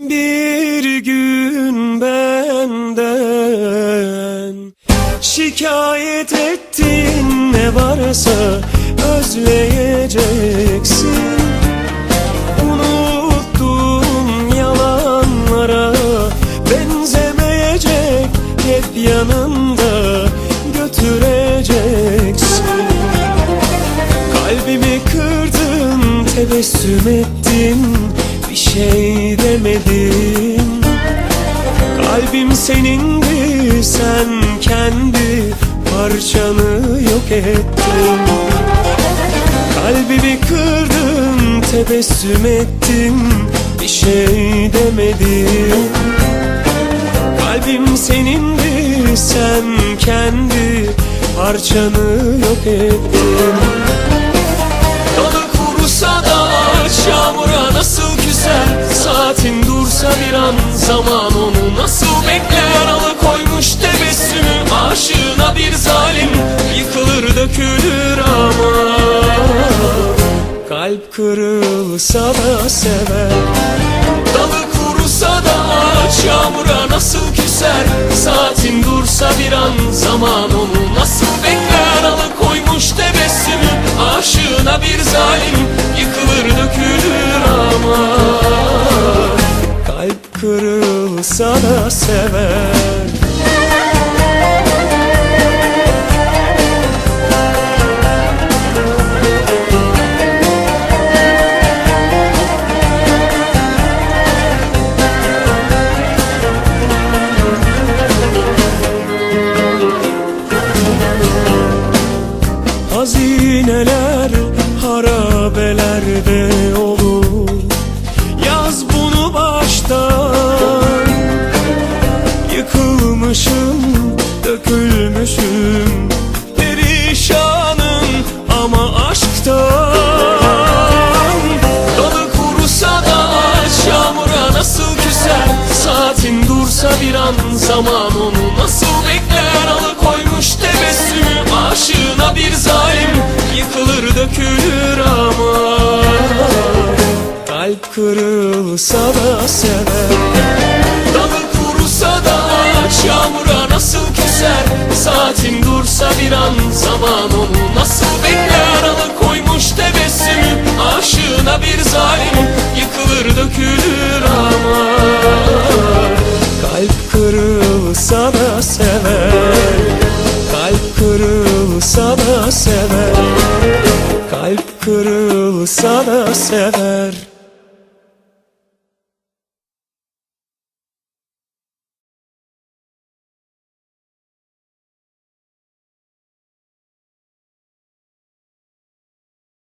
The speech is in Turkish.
Bir gün benden şikayet ettin. Ne varsa özleyeceksin. Unuttum yalanlara benzemeyecek. Hep yanında götüreceksin. Kalbimi kırdın tebessüm ettin şey demedin Kalbim senindi sen kendi parçanı yok ettin. Kalbimi kırdın tebessüm ettin bir şey demedin Kalbim senindi sen kendi parçanı yok ettin Saatin dursa bir an zaman onu nasıl bekler? Alıkoymuş tebessümü aşığına bir zalim Yıkılır dökülür ama. Kalp kırılsa da sever Dalı kurusa da ağaç yağmura nasıl küser? Saatin dursa bir an zaman onu nasıl bekler? Alıkoymuş da sever. Hazineler harabelerde Yıkılmışım, dökülmüşüm. Perişanım ama aşktan. Dalı kurusa da ağaç yağmura nasıl küser? Saatin dursa bir an zaman onu nasıl bekler? Alıkoymuş tebessümü aşığına bir zalim. Yıkılır dökülür ama. Kalp kırılsa da sever ağaç yağmura nasıl küser Saatin dursa bir an zaman onu nasıl bekler? Alıkoymuş tebessümü aşığına bir zalim. Yıkılır dökülür ama Kalp kırılsa da sever. Kalp kırılsa da sever. Kalp kırılsa da sever